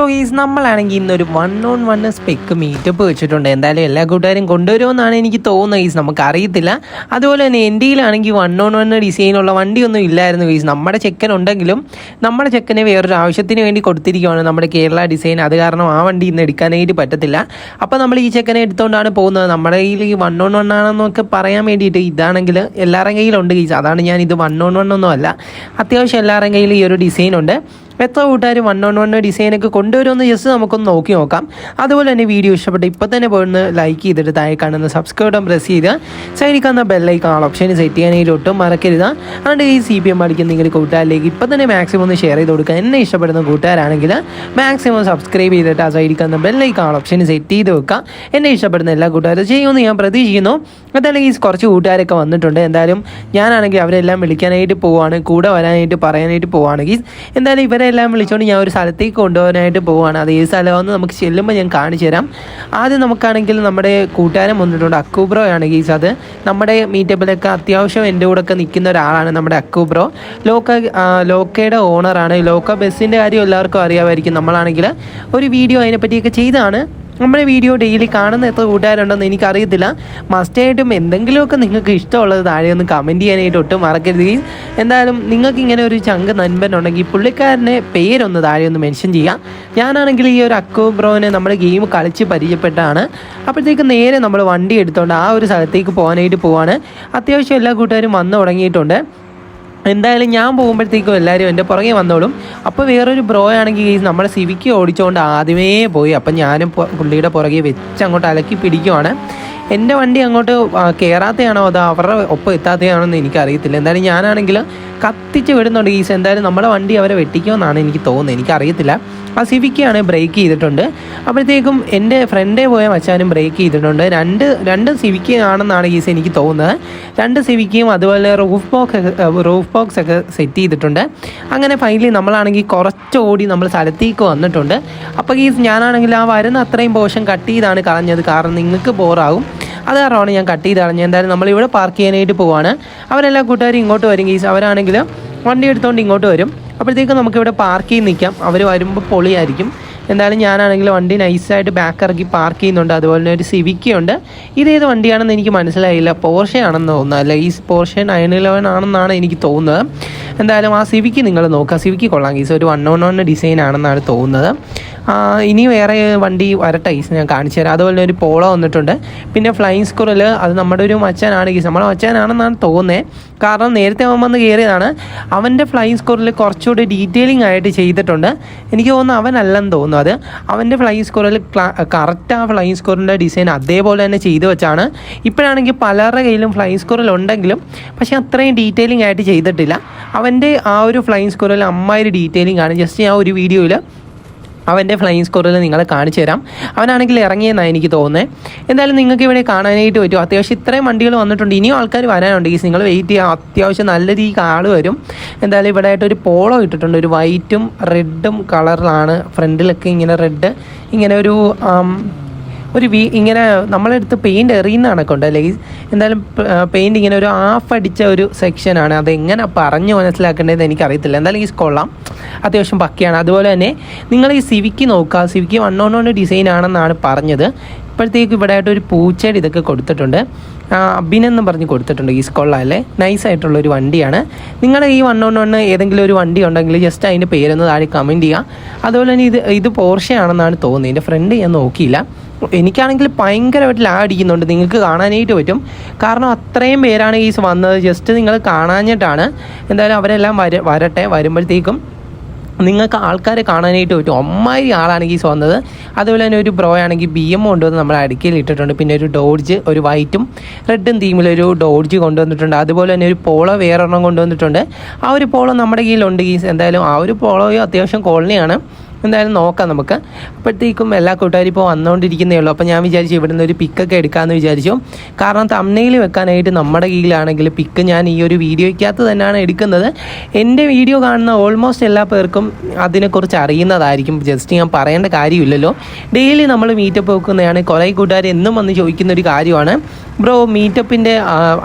So is നമ്മളാണെങ്കിൽ ഇന്നൊരു one on one spec meetup വെച്ചിട്ടുണ്ട്. എന്തായാലും എല്ലാ കൂട്ടുകാരും കൊണ്ടുവരുമെന്നാണ് എനിക്ക് തോന്നുന്നത് ഈസ് നമുക്ക് അറിയത്തില്ല അതുപോലെ തന്നെ എന്റെയിലാണെങ്കിൽ വൺ ഓൺ വൺ ഡിസൈനുള്ള വണ്ടിയൊന്നും ഇല്ലായിരുന്നു ഈസ് നമ്മുടെ ചെക്കൻ ഉണ്ടെങ്കിലും നമ്മുടെ ചെക്കനെ വേറൊരു ആവശ്യത്തിന് വേണ്ടി കൊടുത്തിരിക്കുകയാണ് നമ്മുടെ കേരള ഡിസൈൻ അത് കാരണം ആ വണ്ടി ഇന്ന് എടുക്കാനായിട്ട് പറ്റത്തില്ല. അപ്പോൾ നമ്മൾ ഈ ചെക്കനെ എടുത്തുകൊണ്ടാണ് പോകുന്നത്. നമ്മുടെ കയ്യിൽ ഈ വൺ ഓൺ വൺ ആണെന്നൊക്കെ പറയാൻ വേണ്ടിയിട്ട് ഇതാണെങ്കിൽ എല്ലാവരുടെ കയ്യിലുണ്ട് ഈസ് അതാണ് ഞാൻ ഇത് വൺ ഓൺ വൺ ഒന്നും അല്ല അത്യാവശ്യം എല്ലാവരുടെ കയ്യിൽ ഈ ഒരു ഡിസൈൻ ഉണ്ട്. എത്ര കൂട്ടുകാർ വൺ ഓൺ വൺ ഡിസൈനൊക്കെ കൊണ്ടുവരുമെന്ന് ജസ്റ്റ് നമുക്കൊന്ന് നോക്കി നോക്കാം. അതുപോലെ തന്നെ വീഡിയോ ഇഷ്ടപ്പെട്ട് ഇപ്പോൾ തന്നെ പോയിന്ന് ലൈക്ക് ചെയ്തിട്ട് താഴെ കാണുന്ന സബ്സ്ക്രൈബ് ബട്ടൺ പ്രസ് ചെയ്ത് സൈഡിൽ കാണുന്ന ഓപ്ഷൻ സെറ്റ് ചെയ്യാനായിട്ട് ഒട്ടും മറക്കരുത്. അതുകൊണ്ട് ഈ സി പി എം പഠിക്കുന്ന നിങ്ങളുടെ കൂട്ടുകാരിലേക്ക് ഇപ്പോൾ തന്നെ മാക്സിമം ഒന്ന് ഷെയർ ചെയ്ത് കൊടുക്കുക. എന്നെ ഇഷ്ടപ്പെടുന്ന കൂട്ടുകാരാണെങ്കിൽ മാക്സിമം സബ്സ്ക്രൈബ് ചെയ്തിട്ട് ആ സൈഡിൽ കാണുന്ന ഓപ്ഷൻ സെറ്റ് ചെയ്ത് വെക്കുക. എന്നെ ഇഷ്ടപ്പെടുന്ന എല്ലാ കൂട്ടുകാരും ചെയ്യുമെന്ന് ഞാൻ പ്രതീക്ഷിക്കുന്നു. അതല്ലെങ്കിൽ കുറച്ച് കൂട്ടുകാരൊക്കെ വന്നിട്ടുണ്ട്. എന്തായാലും ഞാനാണെങ്കിൽ അവരെല്ലാം വിളിക്കാനായിട്ട് പോവാണ്. കൂടെ വരാനായിട്ട് പറയാനായിട്ട് പോവാണെങ്കിൽ എന്തായാലും ഇവരെല്ലാം വിളിച്ചുകൊണ്ട് ഞാൻ ഒരു സ്ഥലത്തേക്ക് കൊണ്ടുപോകാനായിട്ട് പോവാണ്. അത് ഏത് സ്ഥലമാണെന്ന് നമുക്ക് ചെല്ലുമ്പോൾ ഞാൻ കാണിച്ചു തരാം. ആദ്യം നമുക്കാണെങ്കിൽ നമ്മുടെ കൂട്ടുകാരൻ വന്നിട്ടുണ്ട് അക്കൂബ്രോ ആണ് ഗീസ് അത് നമ്മുടെ മീറ്റപ്പിലൊക്കെ അത്യാവശ്യം എന്റെ കൂടെ ഒക്കെ നിൽക്കുന്ന ഒരാളാണ് നമ്മുടെ അക്കൂബ്രോ. ലോക്ക ലോക്കയുടെ ഓണറാണ് ലോക്ക ബസ്സിന്റെ കാര്യം എല്ലാവർക്കും അറിയാമായിരിക്കും നമ്മളാണെങ്കിൽ. ഒരു വീഡിയോ അതിനെപ്പറ്റിയൊക്കെ ചെയ്താണ്. നമ്മുടെ വീഡിയോ ഡെയിലി കാണുന്ന എത്ര കൂട്ടുകാരുണ്ടെന്ന് എനിക്കറിയത്തില്ല. മസ്റ്റായിട്ടും എന്തെങ്കിലുമൊക്കെ നിങ്ങൾക്ക് ഇഷ്ടമുള്ളത് താഴെ ഒന്ന് കമന്റ് ചെയ്യാനായിട്ട് ഒട്ടും മറക്കരുത്. എന്തായാലും നിങ്ങൾക്ക് ഇങ്ങനെ ഒരു ചങ്ക് നൻപൻ ഉണ്ടെങ്കിൽ പുള്ളിക്കാരനെ പേരൊന്ന് താഴെ ഒന്ന് മെൻഷൻ ചെയ്യാം ഞാനാണെങ്കിൽ ഈ ഒരു അക്കോ ബ്രോനെ നമ്മുടെ ഗെയിം കളിച്ച് പരിചയപ്പെട്ടാണ്. അപ്പോഴത്തേക്ക് നേരെ നമ്മൾ വണ്ടി എടുത്തുകൊണ്ട് ആ ഒരു സ്ഥലത്തേക്ക് പോകാനായിട്ട് പോവാണ്. അത്യാവശ്യം എല്ലാ കൂട്ടുകാരും വന്നു തുടങ്ങിയിട്ടുണ്ട്. എന്തായാലും ഞാൻ പോകുമ്പോഴത്തേക്കും എല്ലാവരും എന്റെ പുറകെ വന്നോളും. അപ്പോൾ വേറൊരു ബ്രോ ആണെങ്കിൽ നമ്മുടെ സിവിക്ക് ഓടിച്ചുകൊണ്ട് ആദ്യമേ പോയി. അപ്പം ഞാനും പുള്ളിയുടെ പുറകെ വെച്ച് അങ്ങോട്ട് അലക്കി പിടിക്കുവാണ്. എന്റെ വണ്ടി അങ്ങോട്ട് കയറാത്തതാണോ അതോ അവരുടെ ഒപ്പം എത്താത്തയാണോ എന്ന് എനിക്കറിയത്തില്ല. എന്തായാലും ഞാനാണെങ്കിൽ കത്തിച്ച് വിടുന്നുണ്ട് ഈസ് എന്തായാലും നമ്മുടെ വണ്ടി അവരെ വെട്ടിക്കുമെന്നാണ് എനിക്ക് തോന്നുന്നത്. എനിക്കറിയത്തില്ല. ആ സിവിക്കാണ് ബ്രേക്ക് ചെയ്തിട്ടുണ്ട്. അപ്പോഴത്തേക്കും എന്റെ ഫ്രണ്ടേ പോയ മച്ചാനും ബ്രേക്ക് ചെയ്തിട്ടുണ്ട്. രണ്ട് രണ്ട് സിവിക്ക് ആണെന്നാണ് ഈസ് എനിക്ക് തോന്നുന്നത്. രണ്ട് സിവിക്കയും അതുപോലെ റൂഫ് ബോക്സ് റൂഫ് ബോക്സ് ഒക്കെ സെറ്റ് ചെയ്തിട്ടുണ്ട്. അങ്ങനെ ഫൈനലി നമ്മളാണെങ്കിൽ കുറച്ച് ഓടി നമ്മൾ സ്ഥലത്തേക്ക് വന്നിട്ടുണ്ട്. അപ്പോൾ ഈസ് ഞാനാണെങ്കിൽ ആ വരുന്ന അത്രയും പോർഷൻ കട്ട് ചെയ്താണ് കളഞ്ഞത്. കാരണം നിങ്ങൾക്ക് ബോറാകും അത് കാരണമാണ് ഞാൻ കട്ട് ചെയ്ത് കളഞ്ഞത്. എന്തായാലും നമ്മളിവിടെ പാർക്ക് ചെയ്യാനായിട്ട് പോവാണ്. അവരെല്ലാ കൂട്ടുകാരും ഇങ്ങോട്ട് വരും. ഈസ് അവരാണെങ്കിൽ വണ്ടി എടുത്തുകൊണ്ട് ഇങ്ങോട്ട് വരും. അപ്പോഴത്തേക്കും നമുക്കിവിടെ പാർക്ക് ചെയ്ത് നിൽക്കാം. അവർ വരുമ്പോൾ പൊളിയായിരിക്കും. എന്തായാലും ഞാനാണെങ്കിൽ വണ്ടി നൈസായിട്ട് ബാക്ക് ഇറക്കി പാർക്ക് ചെയ്യുന്നുണ്ട്. അതുപോലെ തന്നെ ഒരു സിവിക്കുണ്ട് ഇതേത് വണ്ടിയാണെന്ന് എനിക്ക് മനസ്സിലായില്ല. പോർഷെ ആണെന്ന് തോന്നുന്നു. അല്ല ഈ പോർഷെ നയൻ ഇലവൻ ആണെന്നാണ് എനിക്ക് തോന്നുന്നത്. എന്തായാലും ആ സിവിക്ക് നിങ്ങൾ നോക്കുക. സിവിക്ക് കൊള്ളാം. ഗീസ് ഒരു വൺ ഓൺ വൺ ഡിസൈൻ ആണെന്നാണ് തോന്നുന്നത്. ഇനി വേറെ വണ്ടി വരട്ടെ. ഗീസ് ഞാൻ കാണിച്ചു തരാം. അതുപോലെ തന്നെ ഒരു പോളോ വന്നിട്ടുണ്ട്. പിന്നെ ഫ്ലൈങ് സ്കൂറിൽ അത് നമ്മുടെ ഒരു മച്ചാനാണ്. ഗീസ് നമ്മുടെ മച്ചാനാണെന്നാണ് തോന്നുന്നത് കാരണം നേരത്തെ അവൻ വന്ന് കയറിയതാണ് അവന്റെ ഫ്ലൈങ് സ്കോറിൽ കുറച്ചുകൂടി ഡീറ്റെയിലിംഗ് ആയിട്ട് ചെയ്തിട്ടുണ്ട്. എനിക്ക് തോന്നുന്നു അവനല്ലെന്ന് തോന്നുന്നു. അത് അവന്റെ ഫ്ലൈ സ്കോറിൽ കറക്റ്റ് ആ ഫ്ലൈ സ്കോറിന്റെ ഡിസൈൻ അതേപോലെ തന്നെ ചെയ്തു വെച്ചാണ്. ഇപ്പോഴാണെങ്കിൽ പലരുടെ കയ്യിലും ഫ്ലൈ സ്കോറിൽ ഉണ്ടെങ്കിലും പക്ഷേ അത്രയും ഡീറ്റെയിലിംഗ് ആയിട്ട് ചെയ്തിട്ടില്ല. അവന്റെ ആ ഒരു ഫ്ലൈ സ്കോറിൽ അമ്മായൊരു ഡീറ്റെയിലിംഗ് ആണ്. ജസ്റ്റ് ഞാൻ ഒരു വീഡിയോയിൽ അവന്റെ ഫ്ലൈയിങ് സ്കോറിൽ നിങ്ങളെ കാണിച്ചു തരാം. അവനാണെങ്കിൽ ഇറങ്ങിയെന്നാണ് എനിക്ക് തോന്നുന്നത് എന്തായാലും നിങ്ങൾക്ക് ഇവിടെ കാണാനായിട്ട് പറ്റും. അത്യാവശ്യം ഇത്രയും വണ്ടികൾ വന്നിട്ടുണ്ട്. ഇനിയും ആൾക്കാർ വരാനുണ്ട്. ഈ നിങ്ങൾ വെയിറ്റ് ചെയ്യുക. അത്യാവശ്യം നല്ല രീതിക്ക് ആൾ വരും. എന്തായാലും ഇവിടെ ആയിട്ട് ഒരു പോളോ ഇട്ടിട്ടുണ്ട്. ഒരു വൈറ്റും റെഡും കളറിലാണ് ഫ്രണ്ടിലൊക്കെ ഇങ്ങനെ റെഡ് ഇങ്ങനെ ഒരു ഒരു വീ ഇങ്ങനെ നമ്മളെടുത്ത് പെയിന്റ് എറിയുന്ന കണക്കുണ്ട് ഈ എന്തായാലും പെയിന്റ് ഇങ്ങനെ ഒരു ഹാഫ് അടിച്ച ഒരു സെക്ഷനാണ് അതെങ്ങനെ പറഞ്ഞു മനസ്സിലാക്കേണ്ടതെന്ന് എനിക്കറിയത്തില്ല. എന്തായാലും ഈ കൊള്ളാം. അത്യാവശ്യം പക്കയാണ്. അതുപോലെ തന്നെ നിങ്ങൾ ഈ സിവിക്ക് നോക്കുക. Civic one on one design ആണെന്നാണ് പറഞ്ഞത്. ഇപ്പോഴത്തേക്ക് ഇവിടെ ആയിട്ട് ഒരു പൂച്ചയുടെ ഇതൊക്കെ കൊടുത്തിട്ടുണ്ട്. അഭിനെന്ന് പറഞ്ഞ് കൊടുത്തിട്ടുണ്ട് ഈ കൊള്ളാം അല്ലേ? നൈസ് ആയിട്ടുള്ള ഒരു വണ്ടിയാണ്. നിങ്ങൾ ഈ വൺ ഓൺ വൺ ഏതെങ്കിലും ഒരു വണ്ടി ഉണ്ടെങ്കിൽ ജസ്റ്റ് അതിന്റെ പേരൊന്ന് താഴെ കമന്റ് ചെയ്യുക. അതുപോലെ തന്നെ ഇത് ഇത് പോർഷെ ആണെന്നാണ് തോന്നുന്നത്. എന്റെ ഫ്രണ്ട് ഞാൻ നോക്കിയില്ല. എനിക്കാണെങ്കിൽ ഭയങ്കരമായിട്ട് ലാഗ് അടിക്കുന്നുണ്ട്. നിങ്ങൾക്ക് കാണാനായിട്ട് പറ്റും. കാരണം അത്രയും പേരാണ് ഈ വന്നത്. ജസ്റ്റ് നിങ്ങൾ കാണാഞ്ഞിട്ടാണ്. എന്തായാലും അവരെല്ലാം വര വരട്ടെ. വരുമ്പോഴത്തേക്കും നിങ്ങൾക്ക് ആൾക്കാരെ കാണാനായിട്ട് പറ്റും. ഒമ്മാതിരി ആളാണെങ്കിൽ വന്നത്. അതുപോലെ തന്നെ ഒരു ബ്രോ ആണെങ്കിൽ ബി എം കൊണ്ടുവന്ന് നമ്മൾ അടുക്കിയിൽ ഇട്ടിട്ടുണ്ട്. പിന്നെ ഒരു ഡോഡ്ജ് ഒരു വൈറ്റും റെഡും തീമിലൊരു ഡോഡ്ജ് കൊണ്ടുവന്നിട്ടുണ്ട്. അതുപോലെ തന്നെ ഒരു പോളോ വേറൊരെണ്ണം കൊണ്ടുവന്നിട്ടുണ്ട്. ആ ഒരു പോളോ നമ്മുടെ കയ്യിലുണ്ട്. ഗീസ് എന്തായാലും ആ ഒരു പോളോയും അത്യാവശ്യം കോളനിയാണ് എന്തായാലും നോക്കാം നമുക്ക്. അപ്പോഴത്തേക്കും എല്ലാ കൂട്ടുകാരും ഇപ്പോൾ വന്നുകൊണ്ടിരിക്കുന്നേ ഉള്ളൂ. അപ്പോൾ ഞാൻ വിചാരിച്ചു ഇവിടെ നിന്ന് ഒരു പിക്കൊക്കെ എടുക്കാമെന്ന് വിചാരിച്ചു. കാരണം തമ്മനയിൽ വെക്കാനായിട്ട് നമ്മുടെ കീഴിലാണെങ്കിൽ പിക്ക് ഞാൻ ഈ ഒരു വീഡിയോയ്ക്കകത്ത് തന്നെയാണ് എടുക്കുന്നത്. എന്റെ വീഡിയോ കാണുന്ന ഓൾമോസ്റ്റ് എല്ലാ പേർക്കും അതിനെക്കുറിച്ച് അറിയുന്നതായിരിക്കും. ജസ്റ്റ് ഞാൻ പറയേണ്ട കാര്യമില്ലല്ലോ. ഡെയിലി നമ്മൾ മീറ്റപ്പ് വെക്കുന്നതാണ്. കുറേ കൂട്ടുകാർ എന്നും വന്ന് ചോദിക്കുന്ന ഒരു കാര്യമാണ്. ബ്രോ മീറ്റപ്പിന്റെ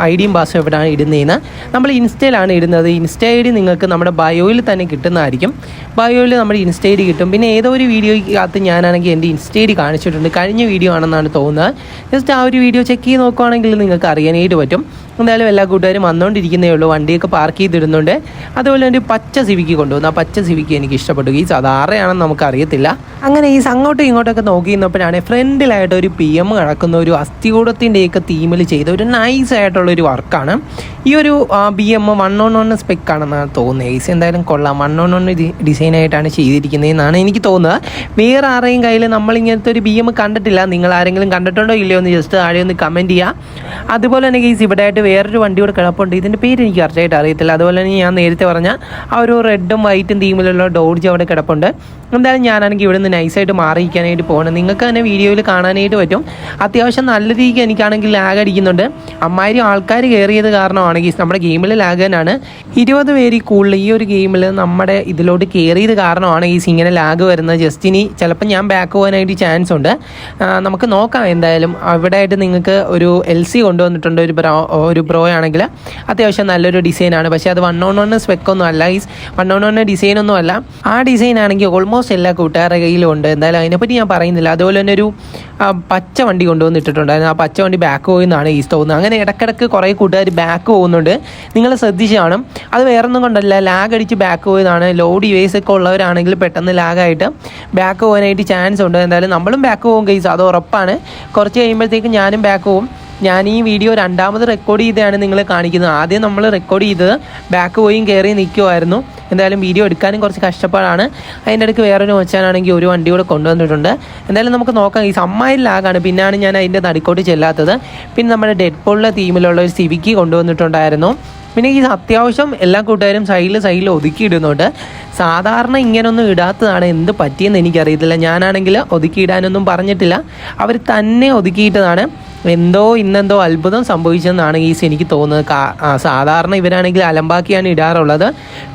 ഐ ഡിയും പാസും എവിടെയാണ് ഇടുന്നതെന്ന് നമ്മൾ ഇൻസ്റ്റയിലാണ് ഇടുന്നത്. ഇൻസ്റ്റ ഐ ഡി നിങ്ങൾക്ക് നമ്മുടെ ബയോയിൽ തന്നെ കിട്ടുന്നതായിരിക്കും. ബയോയിൽ നമ്മുടെ ഇൻസ്റ്റ ഐ ഡി പറ്റും പിന്നെ ഏതോ ഒരു വീഡിയോയ്ക്കകത്ത് ഞാനാണെങ്കിൽ എന്റെ ഇൻസ്റ്റയിൽ കാണിച്ചിട്ടുണ്ട്. കഴിഞ്ഞ വീഡിയോ ആണെന്നാണ് തോന്നുന്നത്. ജസ്റ്റ് ആ ഒരു വീഡിയോ ചെക്ക് ചെയ്ത് നോക്കുവാണെങ്കിൽ നിങ്ങൾക്ക് അറിയാനായിട്ട് പറ്റും. എന്തായാലും എല്ലാ കൂട്ടുകാരും വന്നുകൊണ്ടിരിക്കുന്നേ ഉള്ളൂ. വണ്ടിയൊക്കെ പാർക്ക് ചെയ്തിടുന്നുണ്ട്. അതുപോലെ ഒരു പച്ച സിവിക്ക് കൊണ്ടുവന്നു. ആ പച്ച സിവിക്ക് എനിക്ക് ഇഷ്ടപ്പെട്ടു. ഈ സാധാരണയാണെന്ന് നമുക്കറിയത്തില്ല. അങ്ങനെ ഈ അങ്ങോട്ടും ഇങ്ങോട്ടൊക്കെ നോക്കി നിന്നപ്പോഴാണ് ഫ്രണ്ടിലായിട്ട് ഒരു പി എം കിടക്കുന്ന ഒരു അസ്ഥികൂടത്തിന്റെയൊക്കെ തീമിൽ ചെയ്ത ഒരു നൈസ് ആയിട്ടുള്ള ഒരു വർക്കാണ് ഈ ഒരു B M one on one spec ആണെന്നാണ് തോന്നുന്നത് സി എന്തായാലും കൊള്ളാം. വൺ ഓൺ വൺ ഡിസൈൻ ആയിട്ടാണ് ചെയ്തിരിക്കുന്നതെന്നാണ് എനിക്ക് തോന്നുന്നത്. വേറെ ആരെയും കയ്യിൽ നമ്മൾ ഇങ്ങനത്തെ ഒരു ബി എം കണ്ടിട്ടില്ല. നിങ്ങൾ ആരെങ്കിലും കണ്ടിട്ടുണ്ടോ ഇല്ലയോ എന്ന് ജസ്റ്റ് താഴെ ഒന്ന് കമന്റ് ചെയ്യുക അതുപോലെ തന്നെ ഗീസ് ഇവിടെ ആയിട്ട് വേറൊരു വണ്ടി കൂടെ കിടപ്പുണ്ട്. ഇതിന്റെ പേര് എനിക്ക് കറക്റ്റായിട്ട് അറിയത്തില്ല. അതുപോലെ തന്നെ ഞാൻ നേരത്തെ പറഞ്ഞ ആ ഒരു റെഡും വൈറ്റും തീമിലുള്ള ഡോഡ്ജ് അവിടെ കിടപ്പുണ്ട്. എന്തായാലും ഞാനാണെങ്കിൽ ഇവിടെ നിന്ന് നൈസായിട്ട് മാറിയിരിക്കാനായിട്ട് പോകണം നിങ്ങൾക്ക് തന്നെ വീഡിയോയിൽ കാണാനായിട്ട് പറ്റും. അത്യാവശ്യം നല്ല രീതിക്ക് എനിക്കാണെങ്കിൽ ലാഗ് അടിക്കുന്നുണ്ട്. അമ്മായിരം ആൾക്കാർ കയറിയത് കാരണമാണെങ്കിൽ നമ്മുടെ ഗെയിമിൽ ലാഗ് തന്നെയാണ് ഇരുപത് പേര് കൂടുതൽ ഈ ഒരു ഗെയിമിൽ നമ്മുടെ ഇതിലോട്ട് കയറിയത് കാരണമാണ് ഈ ഇങ്ങനെ ലാഗ് വരുന്നത്. ജസ്റ്റ് ഇനി ചിലപ്പോൾ ഞാൻ ബാക്ക് പോകാനായിട്ട് ചാൻസ് ഉണ്ട്. നമുക്ക് നോക്കാം എന്തായാലും. അവിടെ ആയിട്ട് നിങ്ങൾക്ക് ഒരു എൽ സി കൊണ്ടുവന്നിട്ടുണ്ട് ഒരു ബ്രോ ഒരു ബ്രോ ആണെങ്കിൽ. അത്യാവശ്യം നല്ലൊരു ഡിസൈനാണ് പക്ഷേ അത് വൺ ഓൺ വൺ സ്പെക്കൊന്നും അല്ല. ഈ വൺ ഓൺ വൺ ഡിസൈൻ ഒന്നും അല്ല. ആ ഡിസൈൻ ആണെങ്കിൽ ഓൾമോസ്റ്റ് എല്ലാ കൂട്ടുകാരുടെ കയ്യിലും ഉണ്ട്. എന്തായാലും അതിനെപ്പറ്റി ഞാൻ പറയുന്നില്ല. അതുപോലെ തന്നെ ഒരു ആ, പച്ച വണ്ടി കൊണ്ടുവന്ന് ഇട്ടിട്ടുണ്ടായിരുന്നു. ആ പച്ച വണ്ടി ബാക്ക് പോകുന്നതാണ് ഈ തോന്നുന്നത് അങ്ങനെ ഇടക്കിടക്ക് കുറേ കൂട്ടുകാർ ബാക്ക് പോകുന്നുണ്ട്. നിങ്ങൾ ശ്രദ്ധിച്ച് കാണും. അത് വേറൊന്നും കൊണ്ടല്ല ലാഗ് അടിച്ച് ബാക്ക് പോയതാണ്. ലോഡ് ഡിവൈസ് ഒക്കെ ഉള്ളവരാണെങ്കിൽ പെട്ടെന്ന് ലാഗായിട്ട് ബാക്ക് പോകാനായിട്ട് ചാൻസ് ഉണ്ട്. എന്തായാലും നമ്മളും ബാക്ക് പോകും കേസ് അത് ഉറപ്പാണ്. കുറച്ച് കഴിയുമ്പോഴത്തേക്കും ഞാനും ബാക്ക് പോകും. ഞാൻ ഈ വീഡിയോ രണ്ടാമത് റെക്കോർഡ് ചെയ്താണ് നിങ്ങൾ കാണിക്കുന്നത്. ആദ്യം നമ്മൾ റെക്കോർഡ് ചെയ്തത് ബാക്ക് പോയും കയറി നിൽക്കുമായിരുന്നു എന്തായാലും വീഡിയോ എടുക്കാനും കുറച്ച് കഷ്ടപ്പാടാണ്. അതിന്റെ ഇടയ്ക്ക് വേറൊരു മച്ചാനാണെങ്കിൽ ഒരു വണ്ടി കൂടെ കൊണ്ടുവന്നിട്ടുണ്ട്. എന്തായാലും നമുക്ക് നോക്കാം. ഈ സമ്മായിൽ ലാഗാണ് പിന്നാണ് ഞാൻ അതിന്റെ നടുക്കോട്ട് ചെല്ലാത്തത്. പിന്നെ നമ്മുടെ ഡെഡ് പോളിലെ തീമിലുള്ള ഒരു സിവിക്ക് കൊണ്ടുവന്നിട്ടുണ്ടായിരുന്നു. പിന്നെ ഈ അത്യാവശ്യം എല്ലാ കൂട്ടുകാരും സൈഡിൽ സൈഡിൽ ഒതുക്കിയിടുന്നുണ്ട്. സാധാരണ ഇങ്ങനൊന്നും ഇടാത്തതാണ് എന്ത് പറ്റിയെന്ന് എനിക്കറിയത്തില്ല. ഞാനാണെങ്കിൽ ഒതുക്കിയിടാനൊന്നും പറഞ്ഞിട്ടില്ല. അവർ തന്നെ ഒതുക്കിയിട്ടതാണ്. എന്തോ ഇന്നെന്തോ അത്ഭുതം സംഭവിച്ചെന്നാണ് ഈസ് എനിക്ക് തോന്നുന്നത്. സാധാരണ ഇവരാണെങ്കിൽ അലമ്പാക്കിയാണ് ഇടാറുള്ളത്.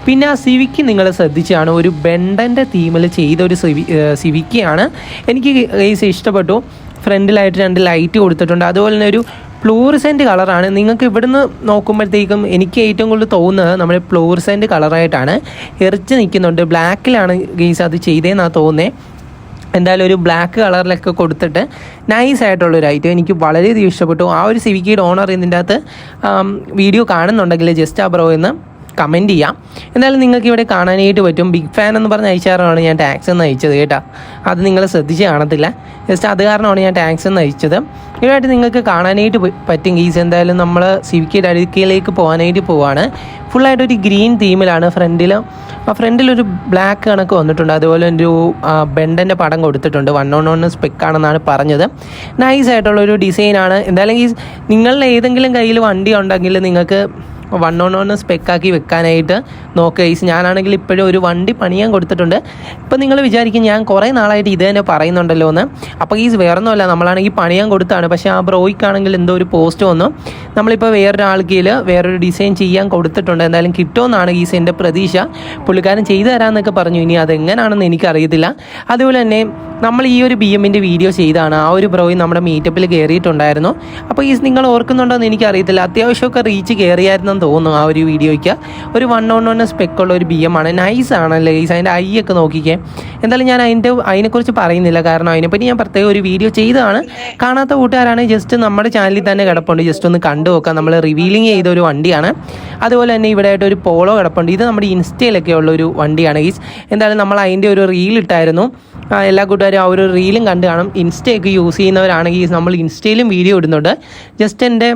പിന്നെ ആ സിവിക്ക് നിങ്ങൾ ശ്രദ്ധിച്ചാണ്. ഒരു ബെണ്ടന്റെ തീമിൽ ചെയ്ത ഒരു സിവി സിവിക്കയാണ് എനിക്ക് ഈസ് ഇഷ്ടപ്പെട്ടു. ഫ്രണ്ടിലായിട്ട് രണ്ട് ലൈറ്റ് കൊടുത്തിട്ടുണ്ട്. അതുപോലെ തന്നെ ഒരു പ്ലൂറിസെന്റ് കളറാണ്. നിങ്ങൾക്ക് ഇവിടുന്ന് നോക്കുമ്പോഴത്തേക്കും എനിക്ക് ഏറ്റവും കൂടുതൽ തോന്നുന്നത് നമ്മൾ പ്ലൂറിസെന്റ് കളറായിട്ടാണ്. എറിച്ച് നിൽക്കുന്നുണ്ട്. ബ്ലാക്കിലാണ് ഗെയ്സ് അത് ചെയ്തതെന്നാണ് തോന്നുന്നത് എന്തായാലും ഒരു ബ്ലാക്ക് കളറിലൊക്കെ കൊടുത്തിട്ട് നൈസ് ആയിട്ടുള്ളൊരു ഐറ്റം എനിക്ക് വളരെയധികം ഇഷ്ടപ്പെട്ടു. ആ ഒരു സിവിക്കിയുടെ ഓണർ ഇതിന്റെ അകത്ത് വീഡിയോ കാണുന്നുണ്ടെങ്കിൽ ജസ്റ്റ് ആ ബ്രോ എന്ന് കമന്റ് ചെയ്യാം. എന്തായാലും നിങ്ങൾക്ക് ഇവിടെ കാണാനായിട്ട് പറ്റും. ബിഗ് ഫാൻ എന്ന് പറഞ്ഞ അയച്ചാറാണ് ഞാൻ ടാക്സ് എന്ന് അയച്ചത് കേട്ടോ. അത് നിങ്ങൾ ശ്രദ്ധിച്ച് കാണത്തില്ല. ജസ്റ്റ് അത് കാരണമാണ് ഞാൻ ടാക്സ് എന്ന് അയച്ചത്. ഇവിടെയായിട്ട് നിങ്ങൾക്ക് കാണാനായിട്ട് പറ്റും. ഗീസ് എന്തായാലും നമ്മൾ സിവിക്കിയുടെ അടുക്കയിലേക്ക് പോകാനായിട്ട് പോവാണ്. ഫുള്ളായിട്ടൊരു ഗ്രീൻ തീമിലാണ് ഫ്രണ്ടിൽ ആ ഫ്രണ്ടിലൊരു ബ്ലാക്ക് കണക്ക് വന്നിട്ടുണ്ട്. അതുപോലെ ഒരു ബെൻഡന്റെ പടം കൊടുത്തിട്ടുണ്ട്. വൺ ഓൺ വൺ സ്പെക്ക് ആണെന്നാണ് പറഞ്ഞത്. നൈസ് ആയിട്ടുള്ള ഒരു ഡിസൈനാണ് എന്തായാലും ഈ നിങ്ങളുടെ ഏതെങ്കിലും കയ്യിൽ വണ്ടി ഉണ്ടെങ്കിൽ നിങ്ങൾക്ക് വൺ ഓൺ വൺ സ്പെക്കാക്കി വെക്കാനായിട്ട് നോക്കുക ഈസ് ഞാനാണെങ്കിൽ ഇപ്പോഴും ഒരു വണ്ടി പണിയാൻ കൊടുത്തിട്ടുണ്ട്. ഇപ്പം നിങ്ങൾ വിചാരിക്കും ഞാൻ കുറേ നാളായിട്ട് ഇത് തന്നെ പറയുന്നുണ്ടല്ലോ എന്ന്. അപ്പോൾ ഈസ് വേറൊന്നുമല്ല. നമ്മളാണെങ്കിൽ പണിയാൻ കൊടുത്താണ്. പക്ഷേ ആ ബ്രോയ്ക്കാണെങ്കിൽ എന്തോ ഒരു പോസ്റ്റ് വന്നു. നമ്മളിപ്പോൾ വേറൊരാൾക്കിൽ വേറൊരു ഡിസൈൻ ചെയ്യാൻ കൊടുത്തിട്ടുണ്ട്. എന്തായാലും കിട്ടുമെന്നാണ് ഈസ് എന്റെ പ്രതീക്ഷ. പുള്ളിക്കാരൻ ചെയ്തു തരാമെന്നൊക്കെ പറഞ്ഞു. ഇനി അതെങ്ങനെയാണെന്ന് എനിക്കറിയത്തില്ല. അതുപോലെ തന്നെ നമ്മൾ ഈ ഒരു ബി എമ്മിന്റെ വീഡിയോ ചെയ്താണ്. ആ ഒരു ബ്രോയും നമ്മുടെ മീറ്റപ്പിൽ കയറിയിട്ടുണ്ടായിരുന്നു അപ്പോൾ ഈ നിങ്ങൾ ഓർക്കുന്നുണ്ടോ എന്ന് എനിക്കറിയത്തില്ല. അത്യാവശ്യമൊക്കെ റീച്ച് കയറിയായിരുന്നെന്ന് തോന്നുന്നു ആ ഒരു വീഡിയോയ്ക്ക് ഒരു വൺ ഓൺ വൺ സ്പെക്കുള്ള ഒരു ബി എം ആണ്. നൈസ് ആണല്ലേ ഗൈസ് അതിന്റെ ഐ ഒക്കെ നോക്കിക്കേ. എന്തായാലും ഞാൻ അതിന്റെ അതിനെക്കുറിച്ച് പറയുന്നില്ല. കാരണം അതിനെപ്പറ്റി ഞാൻ പ്രത്യേകം ഒരു വീഡിയോ ചെയ്തതാണ്. കാണാത്ത കൂട്ടുകാരാണെങ്കിൽ ജസ്റ്റ് നമ്മുടെ ചാനലിൽ തന്നെ കിടപ്പുണ്ട്. ജസ്റ്റ് ഒന്ന് കണ്ടു നോക്കാം. നമ്മൾ റിവീലിംഗ് ചെയ്ത ഒരു വണ്ടിയാണ്. അതുപോലെ തന്നെ ഇവിടെ ആയിട്ട് ഒരു പോളോ കിടപ്പുണ്ട്. ഇത് നമ്മുടെ ഇൻസ്റ്റയിലൊക്കെ ഉള്ള ഒരു വണ്ടിയാണ് ഈസ് എന്തായാലും നമ്മൾ അതിന്റെ ഒരു റീൽ ഇട്ടായിരുന്നു. എല്ലാ കൂട്ടുകാരും ആ ഒരു റീലും കണ്ട് കാണും. ഇൻസ്റ്റയൊക്കെ യൂസ് ചെയ്യുന്നവരാണെങ്കിൽ നമ്മൾ ഇൻസ്റ്റയിലും വീഡിയോ ഇടുന്നുണ്ട്. ജസ്റ്റ് എന്റെ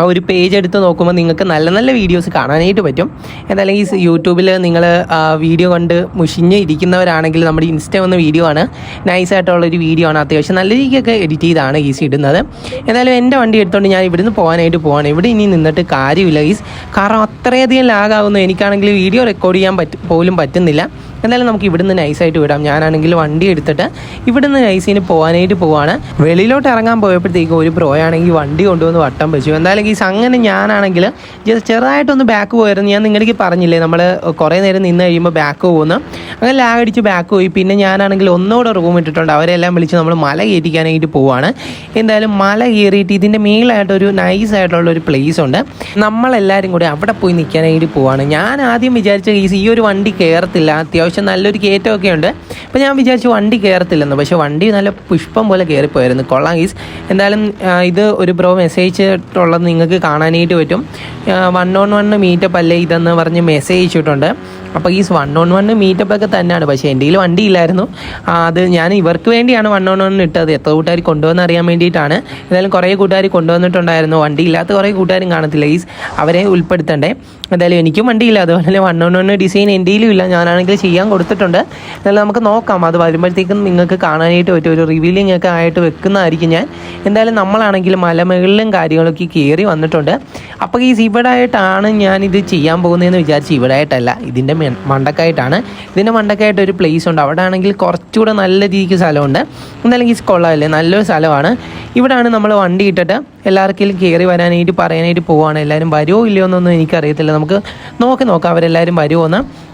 ആ ഒരു പേജ് എടുത്ത് നോക്കുമ്പോൾ നിങ്ങൾക്ക് നല്ല നല്ല വീഡിയോസ് കാണാനായിട്ട് പറ്റും. എന്തായാലും ഈ യൂട്യൂബിൽ നിങ്ങൾ വീഡിയോ കണ്ട് മുഷിഞ്ഞ് ഇരിക്കുന്നവരാണെങ്കിൽ നമ്മുടെ ഇൻസ്റ്റ വന്ന വീഡിയോ ആണ്. നൈസായിട്ടുള്ളൊരു വീഡിയോ ആണ്. അത്യാവശ്യം നല്ല രീതിക്കൊക്കെ എഡിറ്റ് ചെയ്താണ് ഈസ് ഇടുന്നത്. എന്തായാലും എന്റെ വണ്ടി എടുത്തുകൊണ്ട് ഞാൻ ഇവിടുന്ന് പോകാനായിട്ട് പോവാണ്. ഇവിടെ ഇനി നിന്നിട്ട് കാര്യമില്ല ഈസ് കാരണം അത്രയധികം ലാഗാകുന്നു എനിക്കാണെങ്കിൽ വീഡിയോ റെക്കോർഡ് ചെയ്യാൻ പറ്റും പോലും പറ്റുന്നില്ല. എന്തായാലും നമുക്ക് ഇവിടുന്ന് നൈസായിട്ട് വിടാം. ഞാനാണെങ്കിൽ വണ്ടി എടുത്തിട്ട് ഇവിടുന്ന് നൈസിന് പോകാനായിട്ട് പോവാണ്. വെളിയിലോട്ട് ഇറങ്ങാൻ പോയപ്പോഴത്തേക്കും ഒരു ബ്രോ ആണെങ്കിൽ വണ്ടി കൊണ്ടുവന്ന് വട്ടം വെച്ചു. എന്തായാലും ഈ അങ്ങനെ ഞാനാണെങ്കിൽ ജസ്റ്റ് ചെറുതായിട്ടൊന്ന് ബാക്ക് പോയിരുന്നു. ഞാൻ നിങ്ങൾക്ക് പറഞ്ഞില്ലേ നമ്മൾ കുറേ നേരം നിന്ന് കഴിയുമ്പോൾ ബാക്ക് പോകുന്നു. അങ്ങനെ ലാഗ് അടിച്ച് ബാക്ക് പോയി. പിന്നെ ഞാനാണെങ്കിൽ ഒന്നുകൂടെ റൂം ഇട്ടിട്ടുണ്ട്. അവരെല്ലാം വിളിച്ച് നമ്മൾ മല കയറ്റിക്കാനായിട്ട് പോവാണ്. എന്തായാലും മല കയറിയിട്ട് ഇതിന്റെ മേലായിട്ടൊരു നൈസ് ആയിട്ടുള്ള ഒരു പ്ലേസ് ഉണ്ട്. നമ്മളെല്ലാവരും കൂടി അവിടെ പോയി നിൽക്കാനായിട്ട് പോവാണ്. ഞാൻ ആദ്യം വിചാരിച്ച ഈ ഒരു വണ്ടി കയറത്തില്ല അത്യാവശ്യം അത്യാവശ്യം നല്ലൊരു കയറ്റമൊക്കെ ഉണ്ട് അപ്പോൾ ഞാൻ വിചാരിച്ചു വണ്ടി കയറത്തില്ലെന്ന് പക്ഷേ വണ്ടി നല്ല പുഷ്പം പോലെ കയറിപ്പോയായിരുന്നു കൊള്ളാം ഗീസ്. എന്തായാലും ഇത് ഒരു ബ്രോ മെസ്സേജ് ഇട്ടുള്ളത് നിങ്ങൾക്ക് കാണാനായിട്ട് പറ്റും. വൺ ഓൺ വൺ മീറ്റപ്പ് അല്ലേ ഇതെന്ന് പറഞ്ഞ് മെസ്സേജ് അയച്ചിട്ടുണ്ട് അപ്പോൾ ഈ വൺ ഓൺ വൺ മീറ്റപ്പ് ഒക്കെ തന്നെയാണ്. പക്ഷേ എന്റെ കയ്യിൽ വണ്ടി ഇല്ലായിരുന്നു. അത് ഞാൻ ഇവർക്ക് വേണ്ടിയാണ് വൺ ഓൺ വൺ ഇട്ടത്. എത്ര കൂട്ടുകാർ കൊണ്ടുവന്ന് അറിയാൻ വേണ്ടിയിട്ടാണ്. എന്തായാലും കുറേ കൂട്ടുകാർ കൊണ്ടുവന്നിട്ടുണ്ടായിരുന്നു. വണ്ടി ഇല്ലാത്ത കുറേ കൂട്ടുകാരും കാണത്തില്ല. ഈ അവരെ ഉൾപ്പെടുത്തണ്ടേ. എന്തായാലും എനിക്കും വണ്ടിയില്ല അതുപോലെ വൺ ഓൺ വൺ ഡിസൈൻ എന്റെ ഇല്ല. ഞാനാണെങ്കിൽ ചെയ്യാൻ കൊടുത്തിട്ടുണ്ട്. എന്നാലും നമുക്ക് നോക്കാം. അത് വരുമ്പോഴത്തേക്കും നിങ്ങൾക്ക് കാണാനായിട്ട് പറ്റും. ഒരു റിവീലിംഗ് ഒക്കെ ആയിട്ട് വെക്കുന്നതായിരിക്കും ഞാൻ. എന്തായാലും നമ്മളാണെങ്കിൽ മലമുകളിലും കാര്യങ്ങളൊക്കെ കയറി വന്നിട്ടുണ്ട്. അപ്പോൾ ഈ ഇവിടെ ആയിട്ടാണ് ഇത് ചെയ്യാൻ പോകുന്നതെന്ന് വിചാരിച്ച് ഇവിടെ ആയിട്ടല്ല. ഇതിന്റെ മണ്ടക്കായിട്ടാണ്. ഇതിന്റെ മണ്ടക്കായിട്ട് ഒരു പ്ലേസ് ഉണ്ട്. അവിടെ ആണെങ്കിൽ കുറച്ചുകൂടെ നല്ല രീതിക്ക് സ്ഥലമുണ്ട്. എന്നല്ലെങ്കിൽ കൊള്ളാമല്ലേ നല്ലൊരു സ്ഥലമാണ്. ഇവിടെയാണ് നമ്മൾ വണ്ടി ഇട്ടിട്ട് എല്ലാവർക്കും കയറി വരാനായിട്ട് പറയാനായിട്ട് പോവുകയാണ് എല്ലാവരും വരുമോ ഇല്ലയോ എന്നൊന്നും എനിക്കറിയത്തില്ല. നമുക്ക് നോക്കി നോക്കാം. അവരെല്ലാവരും വരുമോ എന്ന്.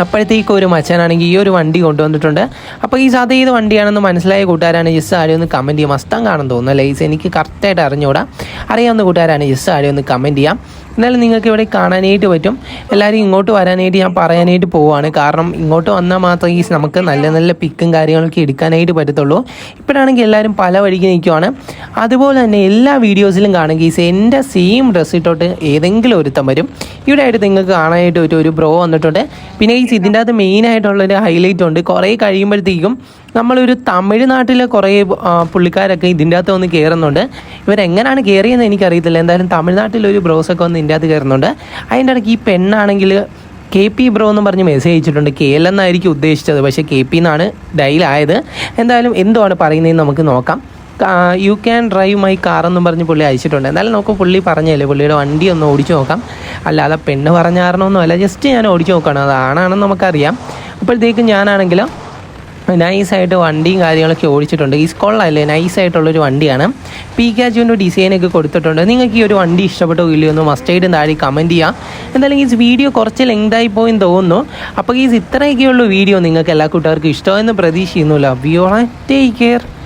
അപ്പോഴത്തേക്ക് ഒരു മച്ചാനാണെങ്കിൽ ഈ ഒരു വണ്ടി കൊണ്ടുവന്നിട്ടുണ്ട്. അപ്പോൾ ഈ സാധ ഏത് വണ്ടിയാണെന്ന് മനസ്സിലായ കൂട്ടുകാരാണ് ജസ്റ്റ് ആരും ഒന്ന് കമന്റ് ചെയ്യാം. മസ്താൻ കാണാൻ തോന്നുന്നു ലൈസ് എനിക്ക് കറക്റ്റായിട്ട് അറിഞ്ഞുകൂടാ. അറിയാവുന്ന കൂട്ടുകാരാണ് ജസ്റ്റ് ആരും ഒന്ന് കമന്റ് ചെയ്യാം. എന്നാലും നിങ്ങൾക്ക് ഇവിടെ കാണാനായിട്ട് പറ്റും. എല്ലാവരും ഇങ്ങോട്ട് വരാനായിട്ട് ഞാൻ പറയാനായിട്ട് പോവുകയാണ്. കാരണം ഇങ്ങോട്ട് വന്നാൽ മാത്രമേ ഈ നമുക്ക് നല്ല നല്ല പിക്കും കാര്യങ്ങളൊക്കെ എടുക്കാനായിട്ട് പറ്റത്തുള്ളൂ. ഇപ്പോഴാണെങ്കിൽ എല്ലാവരും പല വഴിക്ക് നിൽക്കുവാണ്. അതുപോലെ തന്നെ എല്ലാ വീഡിയോസിലും കാണുക ഈസ് എന്റെ സെയിം ഡ്രസ്സ് ഇട്ടോട്ട് ഏതെങ്കിലും ഒരുത്തം വരും. ഇവിടെ ആയിട്ട് നിങ്ങൾക്ക് കാണാനായിട്ട് ഒരു ഒരു ബ്രോ വന്നിട്ടുണ്ട്. പിന്നെ ഈ ഇതിന്റെ അകത്ത് മെയിനായിട്ടുള്ളൊരു ഹൈലൈറ്റ് ഉണ്ട്. കുറേ കഴിയുമ്പോഴത്തേക്കും നമ്മളൊരു തമിഴ്നാട്ടിലെ കുറേ പുള്ളിക്കാരൊക്കെ ഇതിന്റെ അകത്ത് വന്ന് കയറുന്നുണ്ട്. ഇവരെങ്ങനെയാണ് കയറിയെന്ന് എനിക്കറിയത്തില്ല. എന്തായാലും തമിഴ്നാട്ടിലൊരു ബ്രോസൊക്കെ വന്ന് ഇതിന്റെ അകത്ത് കയറുന്നുണ്ട്. അതിന്റെ ഇടയ്ക്ക് ഈ പെണ്ണാണെങ്കിൽ കെ പി ബ്രോ എന്ന് പറഞ്ഞ് മെസ്സേജ് അയച്ചിട്ടുണ്ട്. കെ എൽ എന്നായിരിക്കും ഉദ്ദേശിച്ചത്. പക്ഷേ കെ പി എന്നാണ് ഡയലായത്. എന്തായാലും എന്തുവാണ് പറയുന്നതെന്ന് നമുക്ക് നോക്കാം. You can drive my car എന്നും പറഞ്ഞ് പുള്ളി അയച്ചിട്ടുണ്ട്. എന്തായാലും നമുക്ക് പുള്ളി പറഞ്ഞല്ലേ പുള്ളിയുടെ വണ്ടി ഒന്ന് ഓടിച്ചു നോക്കാം. അല്ലാതെ പെണ്ണ് പറഞ്ഞ കാരണമൊന്നുമല്ല. ജസ്റ്റ് ഞാൻ ഓടിച്ചു നോക്കണം അത് ആണാണെന്ന് നമുക്കറിയാം. അപ്പോഴത്തേക്കും ഞാനാണെങ്കിലും നൈസായിട്ട് വണ്ടിയും കാര്യങ്ങളൊക്കെ ഓടിച്ചിട്ടുണ്ട്. ഈ സ്കോളല്ലേ നൈസായിട്ടുള്ളൊരു വണ്ടിയാണ്. പി കാച്ചുവിന്റെ ഡിസൈനൊക്കെ കൊടുത്തിട്ടുണ്ട്. നിങ്ങൾക്ക് ഈ ഒരു വണ്ടി ഇഷ്ടപ്പെട്ടോ ഇല്ലയോ എന്ന് മസ്റ്റായിട്ടും താഴെ കമന്റ് ചെയ്യാം. എന്തായാലും ഈ വീഡിയോ കുറച്ച് ലെങ്തായി പോയെന്ന് തോന്നുന്നു. അപ്പോൾ ഈ ഇത്രയൊക്കെയുള്ള വീഡിയോ നിങ്ങൾക്ക് എല്ലാ കൂട്ടുകാർക്കും ഇഷ്ടമെന്ന് പ്രതീക്ഷിക്കുന്നു ലവ് യു ടേക്ക് കെയർ